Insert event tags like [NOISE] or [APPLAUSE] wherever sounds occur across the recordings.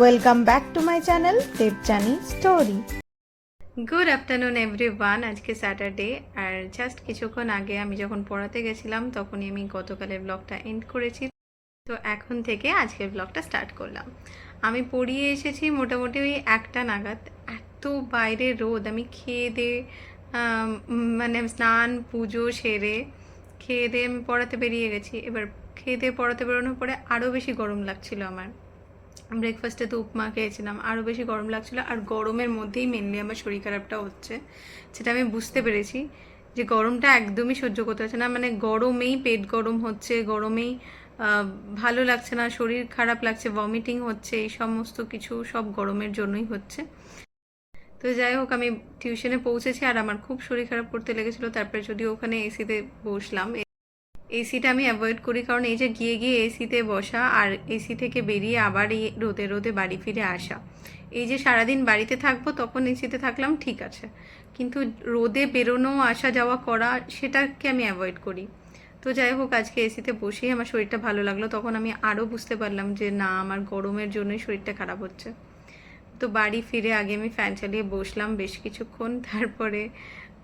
Welcome back to my channel Debjani story good afternoon everyone আজকে Saturday আর just কিছুক্ষণ আগে আমি যখন পড়াতে গেছিলাম, তখনই আমি গতকালের ব্লগটা এন্ড করেছি। তো এখন থেকে আজকের ব্লগটা স্টার্ট করলাম। আমি পড়িয়ে এসেছি মোটামুটি ওই একটা নাগাদ। এত বাইরে রোদ, আমি খেয়ে দিয়ে মানে স্নান, পুজো সেরে খেয়ে দিয়ে আমি পড়াতে বেরিয়ে গেছি। এবার খেয়ে দিয়ে পড়াতে বেরোনোর পরে আরও বেশি গরম লাগছিল আমার। ব্রেকফাস্টে তো উপমা খেয়েছিলাম। আরও বেশি গরম লাগছিল। আর গরমের মধ্যেই মেনলি আমার শরীর খারাপটা হচ্ছে। সেটা আমি বুঝতে পেরেছি যে গরমটা একদমই সহ্য করতে পারছে না। মানে গরমেই পেট গরম হচ্ছে, গরমেই ভালো লাগছে না, শরীর খারাপ লাগছে ভমিটিং হচ্ছে, এই সমস্ত কিছু সব গরমের জন্যই হচ্ছে। তো যাই হোক, আমি টিউশনে পৌঁছেছি আর আমার খুব শরীর খারাপ করতে লেগেছিলো। তারপরে যদি ওখানে এসিতে বসলাম এসিটা আমি অ্যাভয়েড করি কারণ এই যে গিয়ে গিয়ে এসিতে বসা আর এসি থেকে বেরিয়ে আবার এই রোদে রোদে বাড়ি ফিরে আসা। এই যে সারাদিন বাড়িতে থাকব তখন এসিতে থাকলাম, ঠিক আছে। কিন্তু রোদে বেরোনো, আসা, যাওয়া করা সেটাকে আমি অ্যাভয়েড করি। তো যাই হোক, আজকে এসিতে বসেই আমার শরীরটা ভালো লাগল। তখন আমি আরও বুঝতে পারলাম যে না, আমার গরমের জন্যই শরীরটা খারাপ হচ্ছে। তো বাড়ি ফিরে আগে আমি ফ্যান চালিয়ে বসলাম বেশ কিছুক্ষণ। তারপরে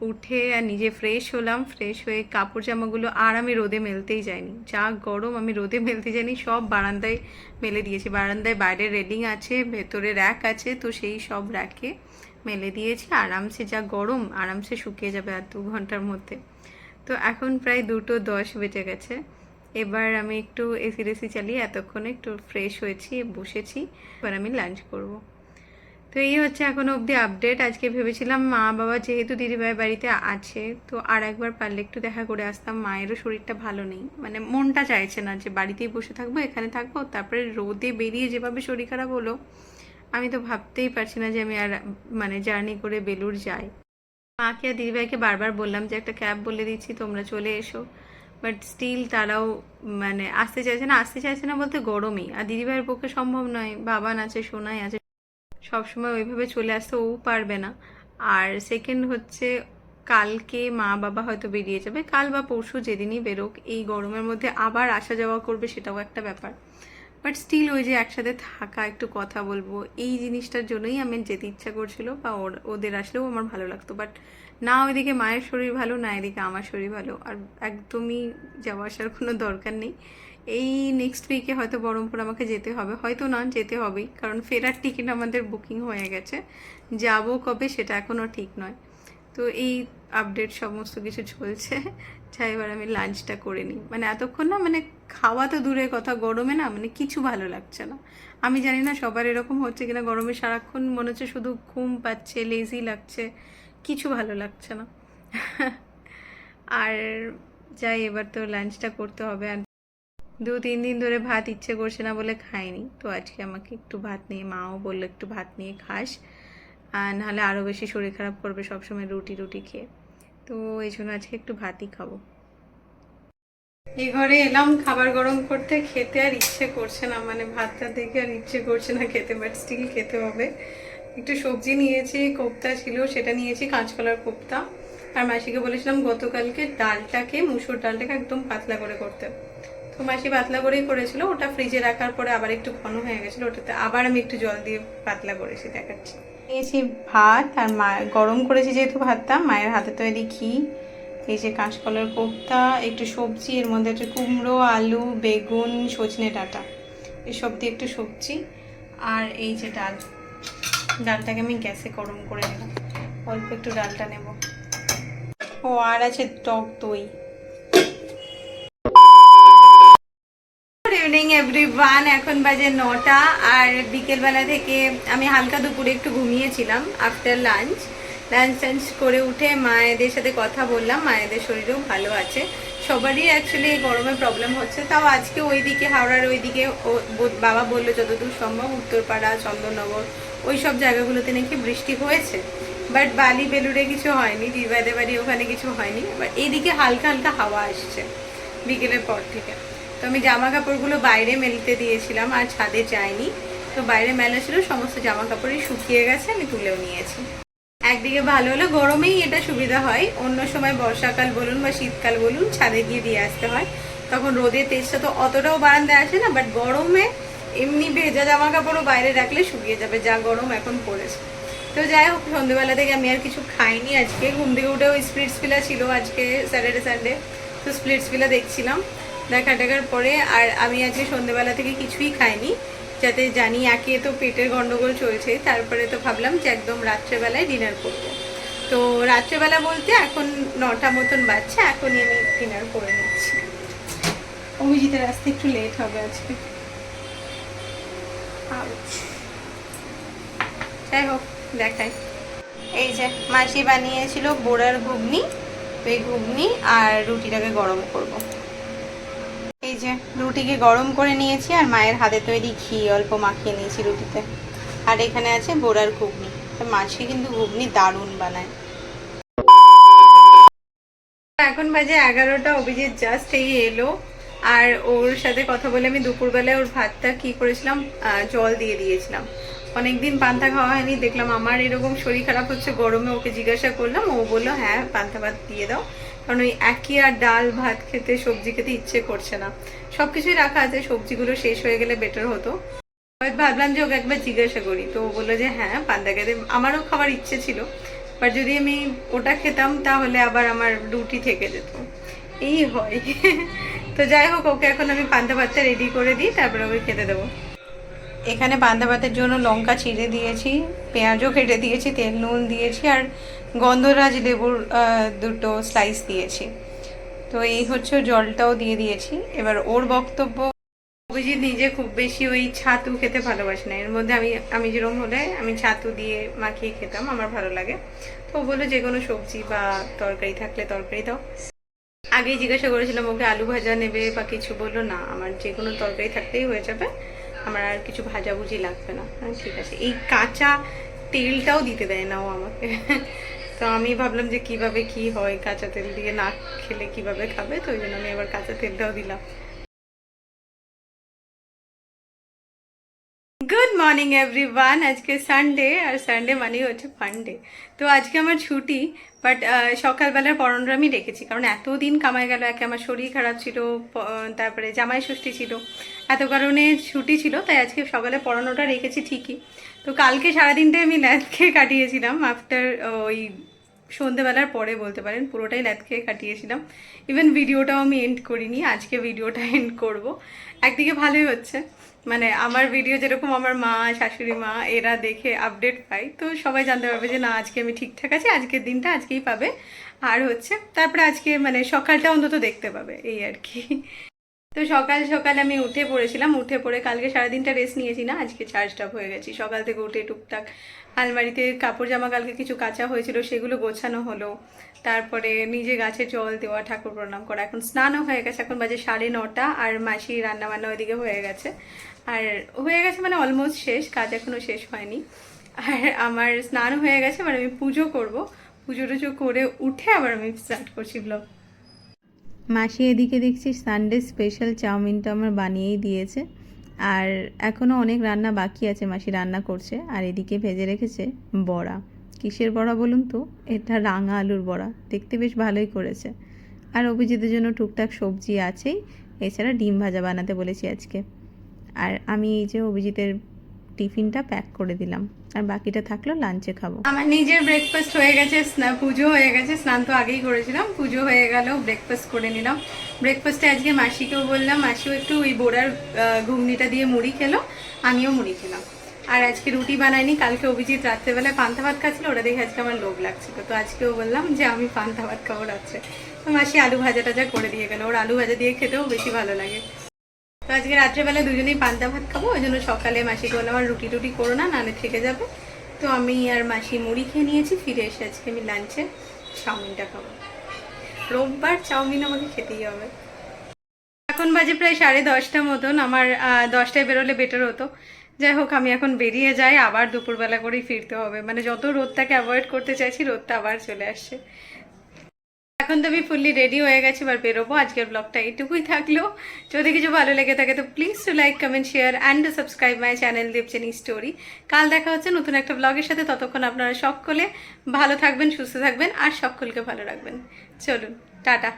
উঠে আর নিজে ফ্রেশ হলাম ফ্রেশ হয়ে কাপড় জামাগুলো আর আমি রোদে মেলতেই যাইনি। যা গরম, আমি রোদে মেলতে যাইনি, সব বারান্দায় মেলে দিয়েছি। বারান্দায় বাইরে রেডিং আছে, ভেতরে র্যাক আছে, তো সেই সব র্যাকে মেলে দিয়েছি। আরামসে যা গরম, আরামসে শুকিয়ে যাবে আর দু ঘণ্টার মধ্যে। তো এখন প্রায় দুটো দশ বেজে গেছে। এবার আমি একটু এসি রেসি চালিয়ে এতক্ষণে একটু ফ্রেশ হয়েছি, বসেছি। এবার আমি লাঞ্চ করব। তো এই হচ্ছে এখন অবধি আপডেট আজকে ভেবেছিলাম মা বাবা যেহেতু দিদিভাই বাড়িতে আছে, তো আর একবার পারলে একটু দেখা করে আসতাম। মায়েরও শরীরটা ভালো নেই। মানে মনটা চাইছে না যে বাড়িতেই বসে থাকব, এখানে থাকব, তারপরে রোদে বেরিয়ে যেভাবে শরীর খারাপ হলো, আমি তো ভাবতেই পারছি না যে আমি আর মানে জার্নি করে বেলুর যাই। মাকে আর দিদিভাইকে বারবার বললাম যে একটা ক্যাব বলে দিচ্ছি, তোমরা চলে এসো। বাট স্টিল তারাও মানে আসতে চাইছে না, আসতে চাইছে না বলতে গরমই। আর দিদিভাইয়ের পক্ষে সম্ভব নয় বাবান আছে সোনাই আছে। সবসময় ওইভাবে চলে আসতে ও পারবে না। আর সেকেন্ড হচ্ছে কালকে মা বাবা হয়তো বেরিয়ে যাবে। কাল বা পরশু যেদিনই বেরোক, এই গরমের মধ্যে আবার আসা যাওয়া করবে সেটাও একটা ব্যাপার। বাট স্টিল ওই যে একসাথে থাকা, একটু কথা বলব, এই জিনিসটার জন্যই আমি যেতে ইচ্ছা করছিল বা ওদের আসলেও আমার ভালো লাগতো। বাট না ওইদিকে মায়ের শরীর ভালো, না এদিকে আমার শরীর ভালো। আর একদমই যাওয়া আসার কোনো দরকার নেই। এই নেক্সট উইকে হয়তো বহরমপুর আমাকে যেতে হবে। হয়তো না, যেতে হবেই। কারণ ফেরার টিকিট আমাদের বুকিং হয়ে গেছে। যাব কবে সেটা এখনও ঠিক নয়। তো এই আপডেট সমস্ত কিছু চলছে। চাই এবার আমি লাঞ্চটা করে নিই। মানে এতক্ষণ না মানে খাওয়া তো দূরের কথা, গরমে না মানে কিছু ভালো লাগছে না। আমি জানি না সবার এরকম হচ্ছে কিনা, গরমে সারাক্ষণ মনে হচ্ছে শুধু ঘুম পাচ্ছে লেজি লাগছে, কিছু ভালো লাগছে না। [LAUGHS] আর যাই, এবার তো লাঞ্চটা করতে হবে। আর দু, তিন দিন ধরে ভাত ইচ্ছে করছে না বলে খাইনি। তো আজকে আমাকে একটু ভাত নিয়ে, মাও বলল একটু ভাত নিয়ে খাস। আর নাহলে আরও বেশি শরীর খারাপ করবে সবসময় রুটি রুটি খেয়ে। তো এই জন্য আজকে একটু ভাতই খাব। এই ঘরে এলাম খাবার গরম করতে, খেতে আর ইচ্ছে করছে না। মানে ভাতটা দেখে আর ইচ্ছে করছে না খেতে বাট স্টিল খেতে হবে। একটু সবজি নিয়েছি, কোপ্তা ছিল, সেটা নিয়েছি, কাঁচকলার কোপ্তা। আর মাসিকে বলেছিলাম গতকালকে ডালটাকে, মুসুর ডালটাকে একদম পাতলা করে করতে। তো মাসি পাতলা করেই করেছিল, ওটা ফ্রিজে রাখার পরে আবার একটু ঘন হয়ে গেছিল, ওটাতে আবার আমি একটু জল দিয়ে পাতলা করেছি, দেখাচ্ছি। নিয়েছি ভাত আর মা, গরম করেছি যেহেতু ভাতটা, মায়ের হাতে তৈরি ঘি, এই যে কাঁচকলার কোপ্তা, একটু সবজি, এর মধ্যে একটা কুমড়ো, আলু, বেগুন, সজনে ডাঁটা, এসব দিয়ে একটু সবজি আর এই যে ডাল। ডালটাকে আমি গ্যাসে গরম করে নিলাম অল্প একটু ডালটা নেব। ও আর আছে টক দই। ইভিনিং এভরিওয়ান এখন বাজে নটা, আর বিকেলবেলা থেকে আমি হালকা দুপুরে একটু ঘুমিয়েছিলাম আফটার লাঞ্চ লাঞ্চ টাঞ্চ করে উঠে মায়েদের সাথে কথা বললাম, মায়েদের শরীরও ভালো আছে। সবারই অ্যাকচুয়ালি এই গরমে প্রবলেম হচ্ছে। তাও আজকে ওইদিকে, হাওড়ার ওইদিকে বাবা বলল, যতদূর সম্ভব উত্তরপাড়া, চন্দননগর, ওই সব জায়গাগুলোতে নাকি বৃষ্টি হয়েছে। বাট বালি বেলুড়ে কিছু হয়নি দিবাদে বাড়ি ওখানে কিছু হয়নি। বাট এইদিকে হালকা হালকা হাওয়া আসছে বিকেলের পর থেকে। তো আমি জামা কাপড়গুলো বাইরে মেলতে দিয়েছিলাম, আর ছাদে যাইনি। তো বাইরে মেলা ছিল, সমস্ত জামা কাপড়ই শুকিয়ে গেছে, আমি তুলেও নিয়েছি। একদিকে ভালো হলো, গরমেই এটা সুবিধা হয়। অন্য সময় বর্ষাকাল বলুন বা শীতকাল বলুন, ছাদে গিয়ে দিয়ে আসতে হয়। তখন রোদের তেজটা তো অতটাও বারান্দায় আসে না বাট গরমে এমনি ভেজা জামা কাপড়ও বাইরে রাখলে শুকিয়ে যাবে, যা গরম এখন পড়েছে। তো যাই হোক সন্ধ্যেবেলা থেকে আমি আর কিছু খাইনি আজকে। ঘুম থেকে উঠে ওই স্প্লিটস পিলা ছিল আজকে স্যাটারডে সানডে তো স্প্লিটস পিলা দেখছিলাম। দেখা দেখার পরে আর আমি আজকে সন্ধ্যেবেলা থেকে কিছুই খাইনি। যাতে জানি একে তো পেটের গন্ডগোল চলছে, তারপরে তো ভাবলাম যে একদম রাত্রেবেলায় ডিনার করব। তো রাত্রেবেলা বলতে এখন নটা মতন বাজছে, এখনই আমি ডিনার করে নিচ্ছি। অভিজিতের আসতে একটু লেট হবে আজকে. যাই হোক, দেখাই। এই যে মাসি বানিয়েছিল বোড়ার ঘুগনি, এই ঘুগনি আর রুটিটাকে গরম করব। যে রুটিকে গরম করে নিয়েছি আর মায়ের হাতে তৈরি ঘি অল্প মাখিয়ে নিয়েছি রুটিতে। আর এখানে আছে বোড়ার ঘুগনি। তো মাছকে কিন্তু ঘুগনি দারুণ বানায়। এখন বাজে এগারোটা, অভিজিৎ জাস্ট এই এলো। আর ওর সাথে কথা বলে আমি দুপুরবেলায় ওর ভাতটা কি করেছিলাম? জল দিয়ে দিয়েছিলাম। অনেকদিন পান্তা খাওয়া হয়নি, দেখলাম আমার এরকম শরীর খারাপ হচ্ছে, গরমে ওকে জিজ্ঞাসা করলাম, ও বলল হ্যাঁ পান্তা ভাত দিয়ে দাও। কারণ ওই একই আর ডাল, ভাত খেতে, সবজি খেতে ইচ্ছে করছে না। সব কিছুই রাখা আছে, সবজিগুলো শেষ হয়ে গেলে বেটার হতো। ভাবলাম যে ওকে একবার জিজ্ঞাসা করি, তো ও বলল যে হ্যাঁ পান্তা খেতে আমারও খাবার ইচ্ছে ছিল বাট যদি আমি ওটা খেতাম, তাহলে আবার আমার রুটি থেকে যেত। এই হয়। [LAUGHS] তো যাই হোক, ওকে এখন আমি পান্তা ভাতটা রেডি করে দিই, তারপরে ওকে খেতে দেবো। এখানে পান্তা ভাতের জন্য লঙ্কা চিড়ে দিয়েছি, পেঁয়াজও কেটে দিয়েছি, তেল, নুন দিয়েছি আর গন্ধরাজ লেবুর দুটো স্লাইস দিয়েছি। তো এই হচ্ছে জলটাও দিয়ে দিয়েছি। এবার ওর বক্তব্য, অভিজিৎ নিজে খুব বেশি ওই ছাতু খেতে ভালোবাসে না। এর মধ্যে আমি আমি যেরকম হলে আমি ছাতু দিয়ে মাখিয়ে খেতাম, আমার ভালো লাগে। তো বলল যে কোনো সবজি বা তরকারি থাকলে তরকারি দাও। আগেই জিজ্ঞাসা করেছিলাম, ওকে আলু ভাজা নেবে বা কিছু? বলল, না, আমার যে কোনো তরকারি থাকলেই হয়ে যাবে। আমার আর কিছু ভাজাভুজি লাগবে না। হ্যাঁ ঠিক আছে। এই কাঁচা তেলটাও দিতে দেয় না ও আমাকে। তো আমি ভাবলাম যে কীভাবে কি হয় কাঁচা তেল দিয়ে না খেলে কীভাবে খাবে? তো ওই জন্য আমি আবার কাঁচা তেলটাও দিলাম। মর্নিং এভরিওয়ান আজকে সানডে আর সানডে মানেই হচ্ছে ফান্ডে তো আজকে আমার ছুটি বাট সকালবেলার পড়ানোটা আমি রেখেছি। কারণ এতদিন কামায় গেল, একে আমার শরীর খারাপ ছিল তারপরে জামাই ষষ্ঠী ছিল। এত কারণে ছুটি ছিল, তাই আজকে সকালে পড়ানোটা রেখেছি ঠিকই। তো কালকে সারাদিনটাই আমি ল্যাথকে কাটিয়েছিলাম আফটার ওই সন্ধেবেলার পরে বলতে পারেন, পুরোটাই ল্যাদ খেয়ে কাটিয়েছিলাম। ইভেন ভিডিওটাও আমি এন্ড করিনি, আজকে ভিডিওটা এন্ড করব। একদিকে ভালোই হচ্ছে মানে আমার ভিডিও যেরকম আমার মা, শাশুড়ি মা, এরা দেখে আপডেট পাই তো সবাই জানতে পারবে যে না, আজকে আমি ঠিকঠাক আছি, আজকের দিনটা আজকেই পাবে। আর হচ্ছে, তারপরে আজকে মানে সকালটা অন্তত দেখতে পাবে, এই আর কি। তো সকাল সকাল আমি উঠে পড়েছিলাম, উঠে পড়ে কালকে সারাদিনটা রেস্ট নিয়েছি না, আজকে চার্জড আপ হয়ে গেছি। সকাল থেকে উঠে টুকটাক আলমারিতে কাপড় জামা কালকে কিছু কাঁচা হয়েছিল, সেগুলো গোছানো হলো। তারপরে নিজে গাছে জল দেওয়া, ঠাকুর প্রণাম করা। এখন স্নানও হয়ে গেছে, এখন বাজে সাড়ে নটা, আর মাসি রান্না বান্না ওইদিকে হয়ে গেছে। আর হয়ে গেছে মানে অলমোস্ট শেষ, কাজ এখনও শেষ হয়নি। আর আমার স্নান হয়ে গেছে মানে আমি পুজো করব। পুজো টুজো করে উঠে আবার আমি স্টার্ট করছি ব্লগ মাসি এদিকে দেখছি সানডে স্পেশাল চাউমিনটা আমার বানিয়েই দিয়েছে। আর এখনও অনেক রান্না বাকি আছে, মাসি রান্না করছে। আর এদিকে ভেজে রেখেছে বড়া। কিসের বড়া বলুন তো? এটা রাঙা আলুর বড়া। দেখতে বেশ ভালোই করেছে। আর অভিজিতের জন্য টুকটাক সবজি আছেই। এছাড়া ডিম ভাজা বানাতে বলেছি আজকে। আর আমি এই যে অভিজিতের টিফিনটা প্যাক করে দিলাম। আর বাকিটা থাকল লাঞ্চে খাব। আমার নিজের ব্রেকফাস্ট হয়ে গেছে পুজো হয়ে গেছে, স্নান তো আগেই করেছিলাম, পুজো হয়ে গেল ব্রেকফাস্ট করে নিলাম। ব্রেকফাস্টে আজকে মাসিকেও বললাম, মাসিও একটু ওই বোড়ার ঘুগনিটা দিয়ে মুড়ি খেলো, আমিও মুড়ি খেলাম। আর আজকে রুটি বানাইনি, কালকে অভিজিৎ রাত্রেবেলায় পান্তা ভাত খাচ্ছিল, ওটা দেখে আজকে আমার লোভ লাগছিল। তো আজকেও বললাম যে আমি পান্তা ভাত খাব রাত্রে। তো মাসি আলু ভাজা টাজা করে দিয়ে গেলো, ওর আলু ভাজা দিয়ে খেতেও বেশি ভালো লাগে। তো আজকে রাত্রেবেলা দুজনেই পান্তা ভাত খাব, ওই জন্য সকালে মাসিকে বললাম আর রুটি টুটি করো না নালে থেকে যাবে। তো আমি আর মাসি মুড়ি খেয়ে নিয়েছি, ফিরে এসে আজকে আমি লাঞ্চে চাউমিনটা খাব। রোববার চাউমিন আমাকে খেতেই হবে। এখন বাজে প্রায় সাড়ে দশটা মতন, আমার দশটায় বেরোলে বেটার হতো। যাই হোক, আমি এখন বেরিয়ে যাই, আবার দুপুরবেলা করেই ফিরতে হবে। মানে যত রোদটাকে অ্যাভয়েড করতে চাইছি, রোদটা আবার চলে আসছে। এখন তো আমি ফুললি রেডি হয়ে গেছি, এবার বেরোবো। আজকের ব্লগটা এইটুকুই থাকল। যদি কিছু ভালো লেগে থাকে, তো please to like comment share and subscribe my channel Debjani story কাল দেখা হচ্ছে নতুন একটা ব্লগের সাথে। ততক্ষণ আপনারা সকলে ভালো থাকবেন, সুস্থ থাকবেন আর সকলকে ভালো রাখবেন। চলুন, টাটা।